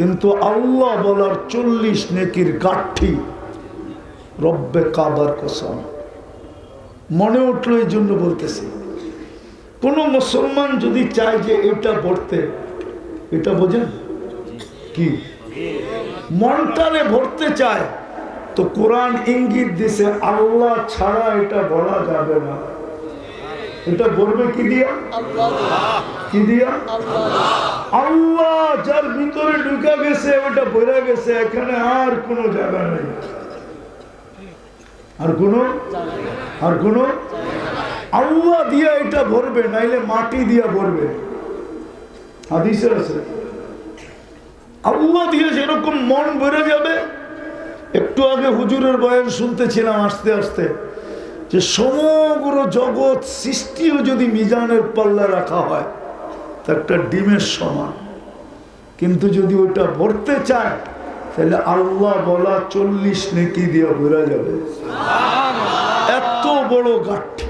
কিন্তু আল্লাহ বলার চল্লিশ নেকির গাঠি রব্বে কাবার কসম। মনে উঠল এই জন্য বলতেছি, কোনো মুসলমান যদি চায় যে এটা পড়তে এটা বোঝেন? কি? মনটারে ভরতে চায়, তো কোরআন ইঙ্গিত দিছে, আল্লাহ ছাড়া এটা বলা যাবে না। এটা বলবে কি দিয়া? কি দিয়া? আল্লাহ যার ভিতরে ঢুকা গেছে ওটা বইরা গেছে, এখানে আর কোনো জায়গা নেই। আর কোনো? আর কোনো? আল্লাহ দিয়া এটা ভরবে, নাইলে মাটি দিয়া ভরবে। হাদিসের আছে। আল্লাহ দিয়ে যেরকম মন ভরে যাবে, একটু আগে হুজুরের বয়ান শুনতেছিলাম আস্তে আস্তে। যে সমগ্র জগৎ সৃষ্টিও যদি মিজানের পাল্লা রাখা হয় তা একটা ডিমের সমান। কিন্তু যদি ওটা ভরতে চায় তাহলে আল্লাহ বলা চল্লিশ নেকি দিয়ে ভরা যাবে। এত বড় গাঠি।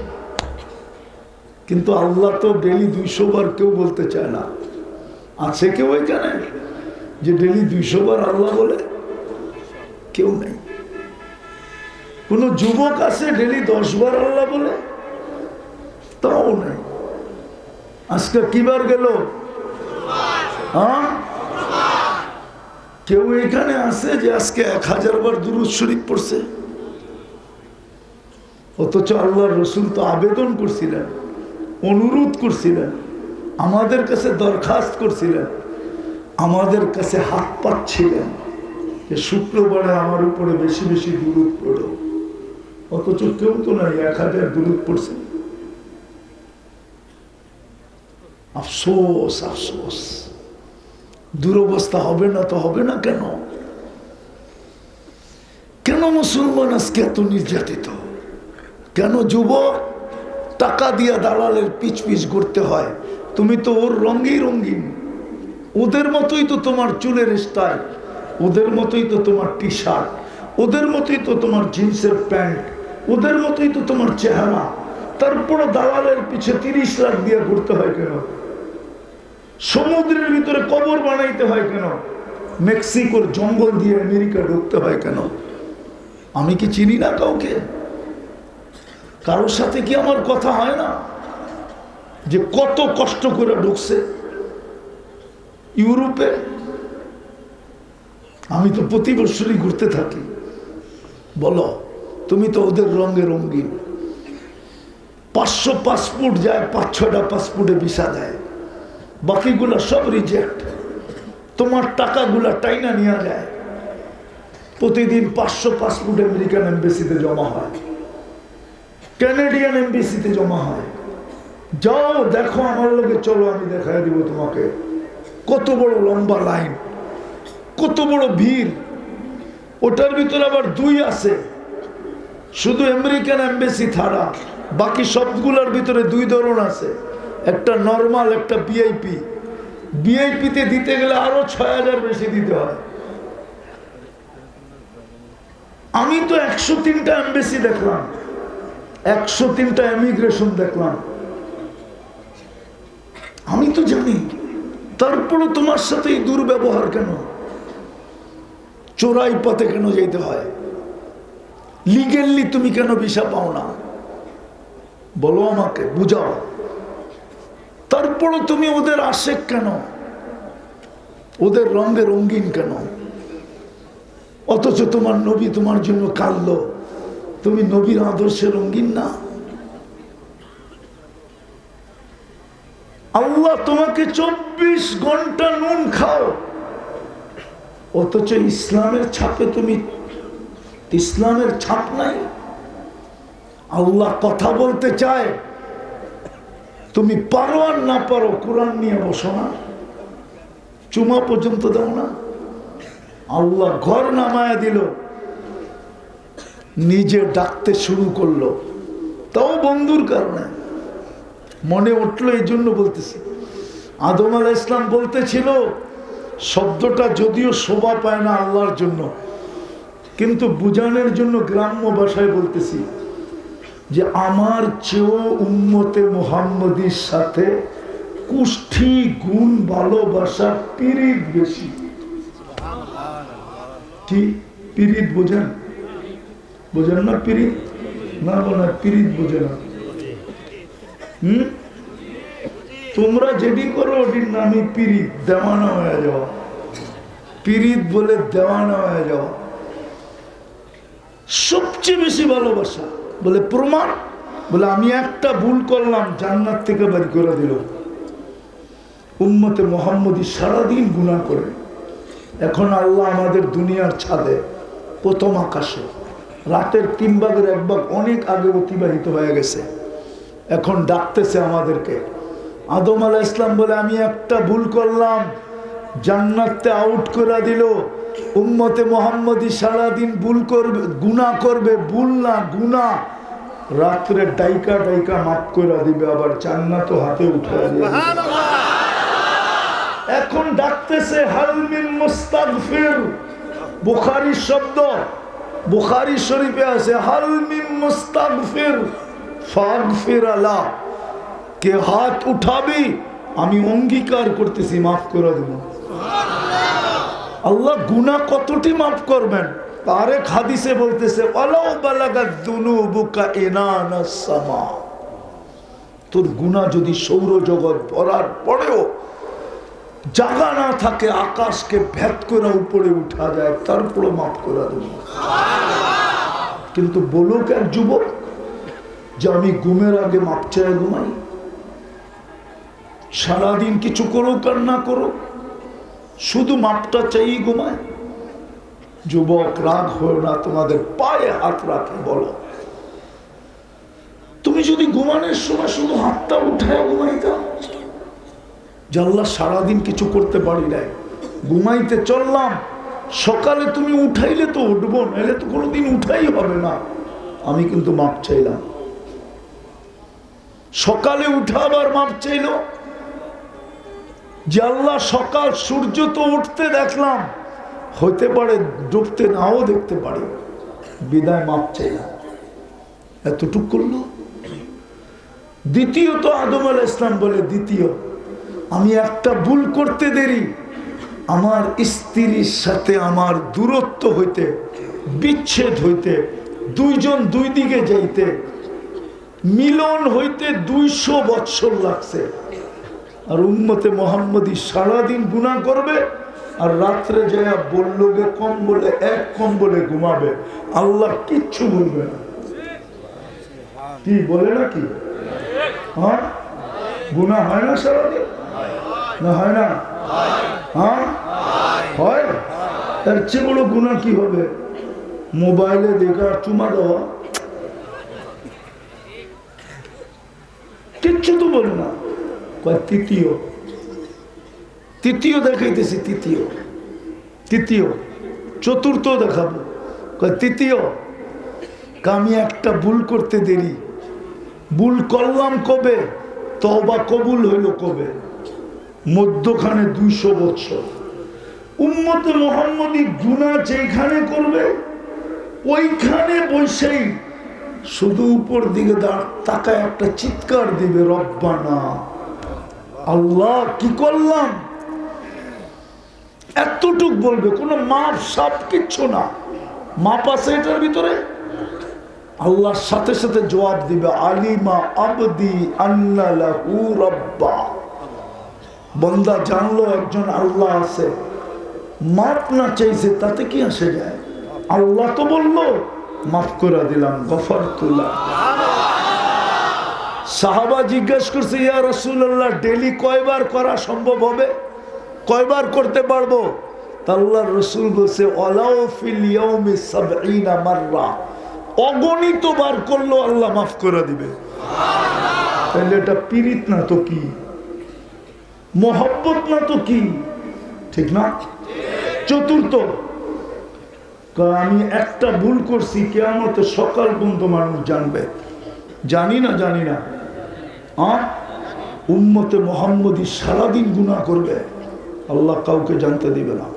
কিন্তু আল্লাহ তো ডেলি দুইশো বার কেউ বলতে চায় না। আছে কেউ এখানে? যে ডেলি দুইশো বার আল্লাহ বলে? কেউ নেই। কোন যুবক আছে ডেলি দশ বার আল্লাহ বলে? তাও নেই। আজকে কিবার গেল? হ্যাঁ? কেউ এখানে আছে যে আজকে এক হাজার বার দুরুদ শরীফ পড়ছে? অথচ আল্লাহ রসুল তো আবেদন করছিলেন, অনুরোধ করছিলেন, আমাদের কাছে দরখাস্ত করছিলেন, আমাদের কাছে হাত পাচ্ছিলেন যে শুক্রবারে আমার উপরে বেশি বেশি দূরত পড়ো। অথচ কেউ তো নাই, এক হাজার দূরত পড়ছে আফসোস আফসোস। দুরবস্থা হবে না তো হবে না কেন? কেন মুসলমান আজকে এত নির্যাতিত? কেন যুবক টাকা দিয়া দালালের পিচ পিচ করতে হয়? তুমি তো ওর রঙেই রঙিন। ওদের মতোই তো তোমার চুলের স্টাইল। ওদের মতোই তো তোমার টি শার্ট ওদের মতোই তো তোমার জিন্সের প্যান্ট। ওদের মতোই তো তোমার চেহারা। তারপরে দালালের পিছে তিরিশ লাখ দিয়ে ঘুরতে হয় কেন? সমুদ্রের ভিতরে কবর বানাইতে হয় কেন? মেক্সিকোর জঙ্গল দিয়ে আমেরিকা ঢুকতে হয় কেন? আমি কি চিনি না কাউকে? কারোর সাথে কি আমার কথা হয় না? যে কত কষ্ট করে ঢুকছে ইউরোপে? আমি তো প্রতি বছরই ঘুরতে থাকি। বলো তুমি তো ওদের রঙে রঙিন। পাঁচশো পাসপোর্ট যায় পাঁচ ছটা পাসপোর্টে ভিসা দেয়। বাকিগুলো সব রিজেক্ট তোমার টাকাগুলা টাইনা নিয়ে যায়। প্রতিদিন পাঁচশো পাসপোর্ট আমেরিকান এম্বাসিতে জমা হয়। ক্যানাডিয়ান এমবিসিতে জমা হয়। যাও, দেখো আমার লোকে, চলো আমি দেখাই দিব তোমাকে। কত বড় লম্বা লাইন, কত বড় ভিড়। ওটার ভিতরে আবার দুই আছে। শুধু আমেরিকান এমবেসি ছাড়া, বাকি সবগুলোর ভিতরে দুই ধরন আছে। একটা নর্মাল, একটা বিআইপি বিআইপিতে দিতে গেলে আরও ছয় হাজার বেশি দিতে হয়। আমি তো একশো তিনটা এমবেসি দেখলাম। একশো তিনটা ইমিগ্রেশন দেখলাম। আমি তো জানি, তারপরে তোমার সাথে দুর্ব্যবহার কেন? চোরাই পথে কেন যেতে হয়? লিগেললি তুমি কেন ভিসা পাও না? বলো আমাকে, বুঝাও। তারপরও তুমি ওদের আশেক কেন? ওদের রঙে রঙিন কেন? অথচ তোমার নবী তোমার জন্য কাঁদলো। তুমি নবীর আদর্শে রঙিন না? আল্লাহ তোমাকে চব্বিশ ঘণ্টা নুন খাও। অথচ ইসলামের ছাপে তুমি ইসলামের ছাপ নাই। আল্লাহ কথা বলতে চায়, তুমি পারো আর না পারো, কোরআন নিয়ে বসো না। চুমা পর্যন্ত দাও না। আল্লাহ ঘর নামায়া দিল। নিজে ডাকতে শুরু করল। তাও বন্ধুর কারণে। মনে উঠল এই জন্য বলতেছি। আদম আলাহ ইসলাম বলতেছিল, শব্দটা যদিও শোভা পায় না আল্লাহর জন্য। কিন্তু বুঝানোর জন্য গ্রাম্য ভাষায় বলতেছি যে আমার চেয়েও উন্মতে মোহাম্মদীর সাথে কুষ্ঠি গুণ ভালোবাসা পিরিত বেশি। কি? পিরিত বোঝেন? বোঝেন না পিরিত? না বলে পিরিত বোঝে না হুম? তোমরা যেটি করো, ওটির নামই পিরিত, দেওয়ানা হয়ে যাওয়া পিরিত বলে দেওয়ানা হয়ে যাওয়া সবচেয়ে বেশি ভালোবাসা। বলে, প্রমাণ? বলে, আমি একটা ভুল করলাম, জান্নাত থেকে বাড়ি করে দিল। উম্মতে মোহাম্মদী সারাদিন গুণা করে। এখন আল্লাহ আমাদের দুনিয়ার ছাদে, প্রথম আকাশে, রাতের তিন ভাগের এক ভাগ অনেক আগে অতিবাহিত হয়ে গেছে। এখন ডাকতেছে আমাদেরকে। আদম আলা ইসলাম বলে, আমি একটা ভুল করলাম জান্নাতে আউট করে দিল। উম্মতে মোহাম্মদী সারাদিন ভুল করবে গুণা করবে ভুল না গুণা রাত্রে ডাইকা ডাইকা মাফ করে দিবে আবার জান্নাতও হাতে উঠে এখন ডাকতেছে হালমিন মুস্তাগফির। বুখারী শব্দ। বুখারী শরীফে আছে হালমিন মুস্তাগফির। ফাগফির আলা। কে হাত উঠাবি আমি অঙ্গীকার করতেছি মাফ করে দেব। আল্লাহ গুনাহ কতটি মাফ করবেন? তারে হাদিসে বলতেছে তোর গুনাহ যদি সৌরজগৎ ভরার পরেও জাগা না থাকে, আকাশকে ভেদ করে উপরে উঠা যায় তারপরে মাফ করে দেব। কিন্তু বলুক এক যুবক যে, আমি ঘুমের আগে মাপ চাই ঘুমাই। সারাদিন কিছু করুক আর না করুক শুধু মাপটা চাই ঘুমায়। যুবক, রাগ হয়ে না, তোমাদের পায়ে হাত রাখে, বলো। তুমি যদি ঘুমানোর সময় শুধু হাতটা উঠায় ঘুমাইতাম জাল্লা সারাদিন কিছু করতে পারি নাই। ঘুমাইতে চললাম। সকালে তুমি উঠাইলে তো উঠবো, নাহলে তো কোনোদিন উঠাই হবে না। আমি কিন্তু মাপ চাইলাম। সকালে উঠা আবার মাপ চাইল। যে আল্লাহ সকাল সূর্য তো উঠতে দেখলাম। হতে পারে ডুবতে নাও দেখতে পারি। বিদায় মাপ চাইলাম এতটুক করল। দ্বিতীয়ত আদম আল ইসলাম বলে, দ্বিতীয়, আমি একটা ভুল করতে দেরি। আমার স্ত্রীর সাথে আমার দূরত্ব হইতে, বিচ্ছেদ হইতে, দুইজন দুই দিকে যাইতে, মিলন হইতে দুইশো বৎসর লাগছে। আর উম্মতে মোহাম্মদী সারাদিন গুণা করবে আর রাত্রে যায় বলল গে কম বলে এক কম বলে ঘুমাবে। আল্লাহ কিচ্ছু বলবে না। কি বলে না কি হ্যাঁ? গুণা হয় না সারাদিন? না হয় না? হ্যাঁ? হয়? তার চেয়ে বড় গুণা কি হবে? মোবাইলে দেখা চুমা দেওয়া? কিচ্ছু তো বলে না। তৃতীয়। তৃতীয় দেখাইতেছি, তৃতীয়। তৃতীয়। চতুর্থ দেখাবো। তৃতীয়। আমি একটা ভুল করতে দেরি। ভুল করলাম কবে? তবা কবুল হইল কবে? মধ্যখানে দুইশো বছর উম্মত মোহাম্মদী গুণা যেখানে করবে, ওইখানে বসেই শুধু উপর দিকে দাঁড় তাকায় একটা চিৎকার দিবে, রব্বানা। আল্লাহ, কি করলাম? এতটুক বলবে, কোনো মাপ সাপ কিচ্ছু না। মাপ আছে এটার ভিতরে? আল্লাহর সাথে সাথে জবাব দিবে, আলিমা আবদি রব্বা। বন্দা জানলো একজন আল্লাহ আছে। মাপ না চাইছে, তাতে কি আসে যায়? আল্লাহ তো বলল, মাফ করে দিলাম গফর তুল্লাহ সাহাবা জিজ্ঞেস করছে, ইয়া রসুল্লাহ ডেলি কয়বার করা সম্ভব হবে? কয়বার করতে পারব? আল্লাহ রসুল বলছে অগণিত বার করল, আল্লাহ মাফ করে দিবে। তাহলে এটা পীড়িত না তো কি? মোহব্বত না তো কি? ঠিক না? চতুর্থ আমি একটা ভুল করছি কেমন সকাল পর্যন্ত মানুষ জানবে। জানি না জানি না। উম্মতে মোহাম্মদী সারাদিন গুণা করবে। আল্লাহ কাউকে জানতে দিবে না।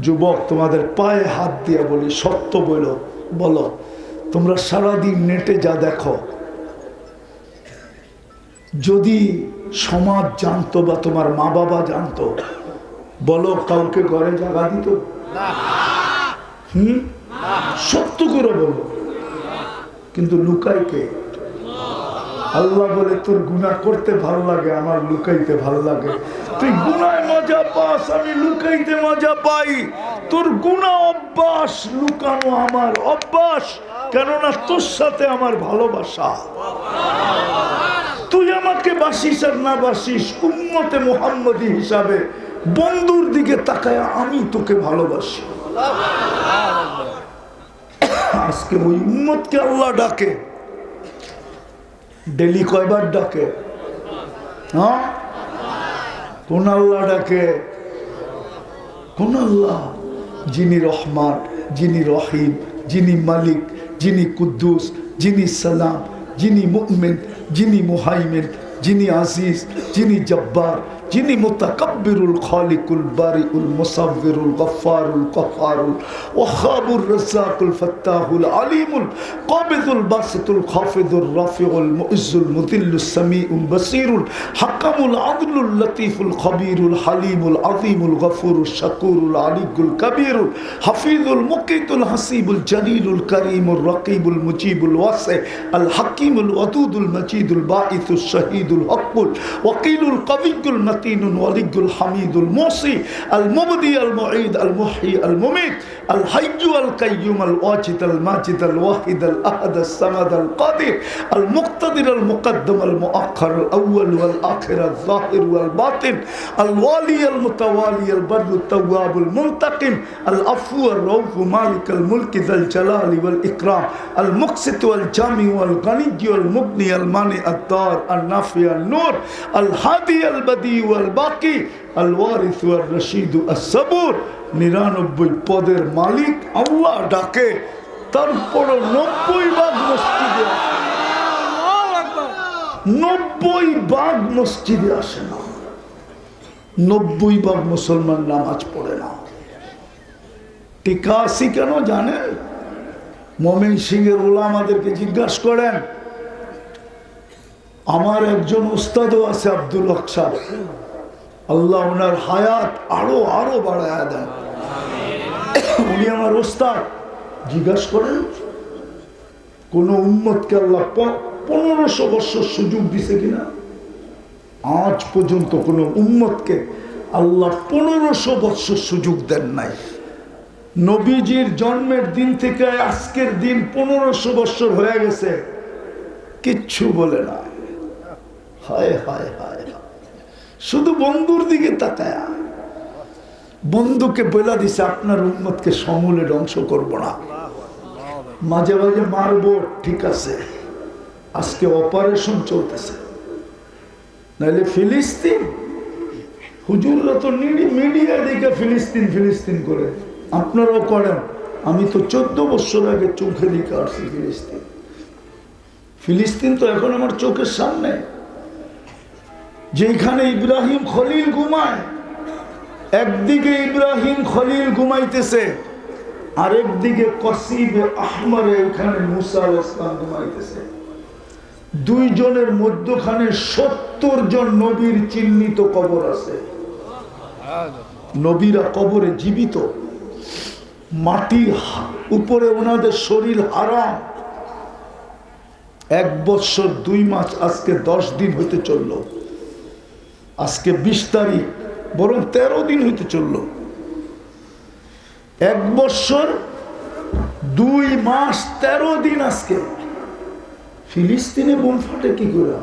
যুবক, তোমাদের পায়ে হাত দিয়ে বলি, সত্য বলো বলো, তোমরা সারাদিন নেটে যা দেখো, যদি সমাজ জানতো বা তোমার মা বাবা জানতো, বলো কাউকে ঘরে জায়গা দিত? হুম? সত্য করে বলো। কিন্তু লুকাই কে? আল্লাহ বলে, তোর গুনাহ করতে ভালো লাগে, আমার লুকাইতে ভালো লাগে। তুই গুনায় মজা পাস, আমি লুকাইতে মজা পাই। তোর গুনাহ অভ্যাস, লুকানো আমার অভ্যাস, কেননা তোর সাথে আমার ভালোবাসা। তুই আমাকে বাসিস আর না বাসিস উন্মতে মোহাম্মদী হিসাবে বন্ধুর দিকে তাকায় আমি তোকে ভালোবাসি। আজকে ওই উম্মতকে আল্লাহ ডাকে। ডেলি কয়বার ডাকে? হ্যাঁ? কোন আল্লাহ ডাকে? কোন আল্লাহ? যিনি রহমান, যিনি রহিম, যিনি মালিক, যিনি কুদ্দুস, যিনি সালাম, যিনি মুমিন, যিনি মুহাইমিন, যিনি আজিজ, যিনি জব্বার যিনি মুতাকাব্বিরুল খালিকুল বারিউল মুসাব্বিরুল গফফারুল কফারুল ওয়াহাবুর রাজ্জাকুল ফাত্তাহুল আলিমুল কাবিদুল বাসিতুল খাফিদুর রাফিউল মুইজ্জুল মুদিল্লুস সামিউল বাসিরুল হাকামুল আদলুল লতিফুল খবীরুল হালিমুল আযীমুল গফুরুল শাকুরুল আলিকুল কবীরুল হাফিজুল মুকিতুল হাসিবুল জলিলুল করিমুল রকিবুল মুজিবুল ওয়াসি আল হাকিমুল ওয়াদুদুল মজিদুল বাঈসুল শহীদুল হকুল ওয়াকিলুল কবিকুল متين ولي الحميد الموصي المبدي المعيد المحيي المميت الحي القيوم الواجد الماجد الواحد الأحد الصمد القادر المقتدر المقدم المؤخر الأول والآخر الظاهر والباطن الوالي المتوالي البر التواب المنتقم العفو الرؤوف مالك الملك ذا الجلال والإكرام المقسط والجامع والغني والمغني المانع الدار النافع النور الهادي البديع নিরানব্বই পদের মালিক আল্লাহ ডাকে তারপরও নব্বই ভাগ মসজিদে নব্বই ভাগ মসজিদে আসে না। নব্বই ভাগ মুসলমান নামাজ পড়ে না। টিকা আসি কেন জানে মমিন সিং এর ওলা আমাদেরকে জিজ্ঞাসা করেন আমার একজন উস্তাদও আছে আব্দুল হক আল্লাহ ওনার হায়াত আরও আরও বাড়ায় দেন। উনি আমার ওস্তাদ জিজ্ঞাসা করেন, কোন উন্মতকে আল্লাহ পনেরোশো বছর সুযোগ দিছে কিনা? আজ পর্যন্ত কোনো উম্মতকে আল্লাহ পনেরোশো বছর সুযোগ দেন নাই। নবীজির জন্মের দিন থেকে আজকের দিন পনেরোশো বছর হয়ে গেছে। কিচ্ছু বলে না। হায় হায় হায়। শুধু বন্ধুর দিকে তাকায়। বন্ধুকে বলে দিছে, আপনার উন্মতকে সমূলে ধ্বংস করব না। মাঝে মাঝে মারবো, ঠিক আছে। আজকে অপারেশন চলতেছে। নাহলে ফিলিস্তিন? হুজুররা তো মিডিয়া দেখে ফিলিস্তিন ফিলিস্তিন করে। আপনারাও করেন। আমি তো চোদ্দ বছর আগে চোখে দিকে আসছি ফিলিস্তিন। ফিলিস্তিন তো এখন আমার চোখের সামনে। যেখানে ইব্রাহিম খলিল ঘুমায়, একদিকে ইব্রাহিম খলিল ঘুমাইতেছে, আরেকদিকে কসিবে আহমরে ওখানে মুসা আলাইহিস সালাম ঘুমাইতেছে। দুইজনের মধ্যখানে সত্তর জন নবীর চিহ্নিত কবর আছে। নবীরা কবরে জীবিত। মাটি উপরে ওনাদের শরীর হারাম। এক বৎসর দুই মাস, আজকে দশ দিন হতে চলল। আজকে বিশ তারিখ, বরং তেরো দিন হইতে চলল। এক বৎসর দুই মাস, তেরো দিন আজকে। ফিলিস্তিনে বোম ফাটে কি করে?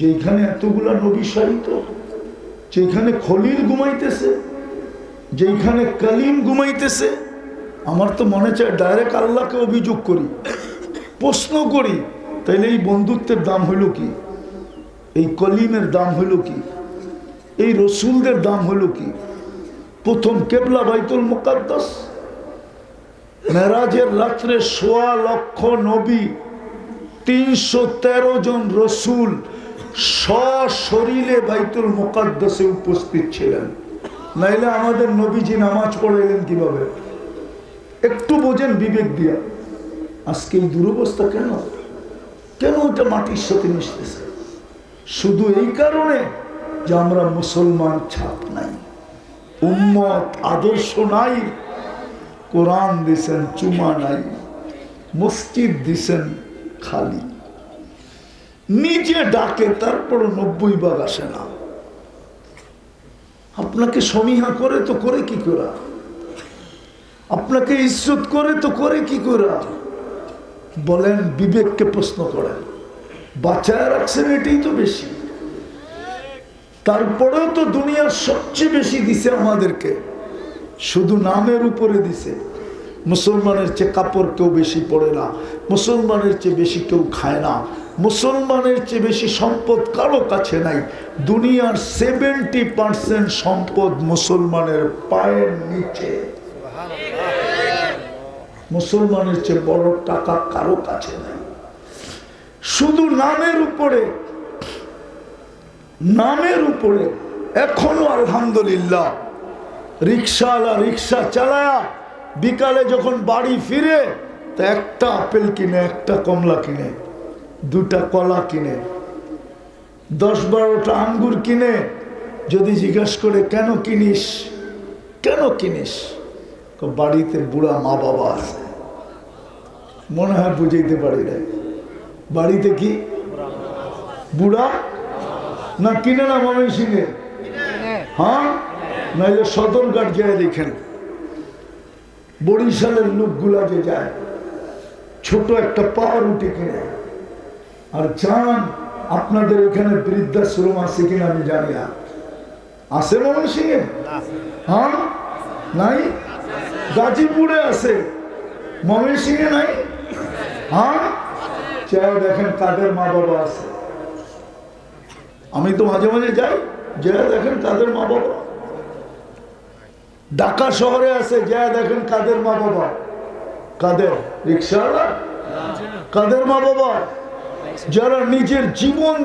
যেখানে এতগুলা নবী সাহিত যেখানে খলিল ঘুমাইতেছে যেখানে কালিম ঘুমাইতেছে, আমার তো মনে চায় ডাইরেক্ট আল্লাহকে অভিযোগ করি। প্রশ্ন করি, তাইলে এই বন্ধুত্বের দাম হইল কি? এই কলিমের দাম হইল কি? এই রসুলদের দাম হইল কি? প্রথম কেবলা বাইতুল মুকাদ্দাস, মেরাজের রাত্রে সোয়া লক্ষ নবী, তিনশো তেরো জন রসুল সশরীরে বাইতুল মোকাদ্দাসে উপস্থিত ছিলেন। নাইলে আমাদের নবীজি নামাজ পড়াইলেন কীভাবে? একটু বোঝেন বিবেক দিয়া। আজকে এই দুরবস্থা কেন? কেন ওটা মাটির সাথে মিশতেছে? শুধু এই কারণে যে আমরা মুসলমান ছাপ নাই, উম্মত আদর্শ নাই, কোরআন দিছেন চুমা নাই, মসজিদ দিছেন খালি। নিজে ডাকে, তারপরও নব্বই ভাগ আসে না। আপনাকে সমীহা করে তো করে কি করা? আপনাকে ইজ্জত করে তো করে কি করা? বলেন, বিবেককে প্রশ্ন করেন। বাঁচায় রাখছেন এটাই তো বেশি। তারপরেও তো দুনিয়ার সবচেয়ে বেশি দিছে আমাদেরকে। শুধু নামের উপরে দিছে। মুসলমানের চেয়ে কাপড় কেউ বেশি পড়ে না। মুসলমানের চেয়ে বেশি কেউ খায় না। মুসলমানের চেয়ে বেশি সম্পদ কারও কাছে নাই। দুনিয়ার সেভেন্টি পার্সেন্ট সম্পদ মুসলমানের পায়ের নিচে। মুসলমানের চেয়ে বড় টাকা কারও কাছে নাই। শুধু নামের উপরে নামের উপরে। এখনও আলহামদুলিল্লাহ রিক্সাওয়ালা রিক্সা চালায়া বিকালে যখন বাড়ি ফিরে, তা একটা আপেল কিনে, একটা কমলা কিনে, দুটা কলা কিনে, দশ বারোটা আঙ্গুর কিনে, যদি জিজ্ঞাসা করে, কেন কিনিস? কেন কিনিস? বাড়িতে বুড়া মা বাবা আছে। মনে হয় বুঝাইতে পারি না বাড়িতে কি? বুড়া? না কিনে না মনে সিংহে হ্যাঁ? নাইলে সদরঘাট যায় দেখেন। বরিশালের লোকগুলা যে যায়, ছোট একটা উঠে কিনে। আর যান আপনাদের এখানে বৃদ্ধাশ্রম আছে কিনা আমি জানি না। আছে মনে সিংহে হ্যাঁ? নাই? গাজীপুরে আছে। মমিন সিংহে নাই? হ্যাঁ? চাই দেখেন কাদের মা বাবা আছে। আমি তো মাঝে মাঝে যাই যা দেখেন কাদের মা বাবা ঢাকা শহরে আছে যা দেখেন কাদের মা বাবা কাদের? রিক্সাওয়ালা? কাদের মা বাবা যারা নিজের জীবন